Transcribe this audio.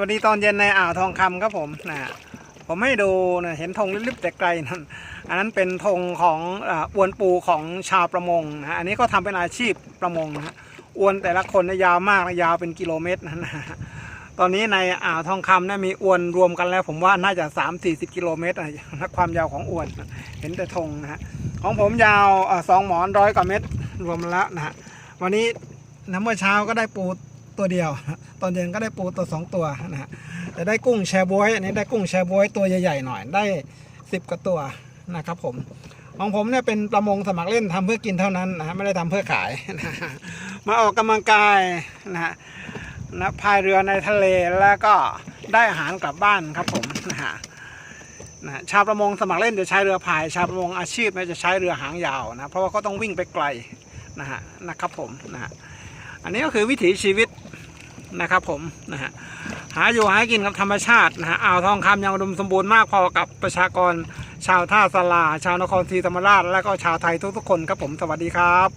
วัสดีตอนเย็นในอ่าวทองคำครับผมนะผมให้ดูนะเห็นธงลิบๆแต่ไกลนั่นอันนั้นเป็นธงของออวนปูของชาวประมงนะอันนี้ก็ทำเป็นอาชีพประมงนะอวนแต่ละคนเนยยาวมากนะยาวเป็นกิโลเมตรนะนะตอนนี้ในอ่าวทองคำนี่มีอวนรวมกันแล้ว ผมว่าน่าจะ 3 4 0กิโลเมตรนะความยาวของอวนนะเห็นแต่ธงนะฮะของผมยาวอสองหมอนร้อยกว่าเมตรรวมแล้วนะฮะวันนี้น้ำเมื่อเช้าก็ได้ปู ตัวเดียว ตอนเย็นก็ได้ปูตัวสองตัวนะฮะแต่ได้กุ้งแชบวยอันนี้ได้กุ้งแชบวยตัวใหญ่ๆหน่อยได้สิบกว่าตัวนะครับผมของผมเนี่ยเป็นประมงสมัครเล่นทำเพื่อกินเท่านั้นนะฮะไม่ได้ทำเพื่อขายนะมาออกกำลังกายนะฮะนะพายเรือในทะเลแล้วก็ได้อาหารกลับบ้านครับผมนะฮะนะชาวประมงสมัครเล่นจะใช้เรือพาย ชาวประมงอาชีพเนี่ยจะใช้เรือหางยาวนะเพราะว่าเขาต้องวิ่งไปไกลนะฮะนะครับผมนะฮะอันนี้ก็คือวิถีชีวิต นะครับผมนะฮะหาอยู่หากินกับธรรมชาตินะฮะอ่าวทองคำยังอุดมสมบูรณ์มากพอกับประชากรชาวท่าสลา ชาวนครศรีธรรมราช และก็ชาวไทยทุกๆคนครับผมสวัสดีครับ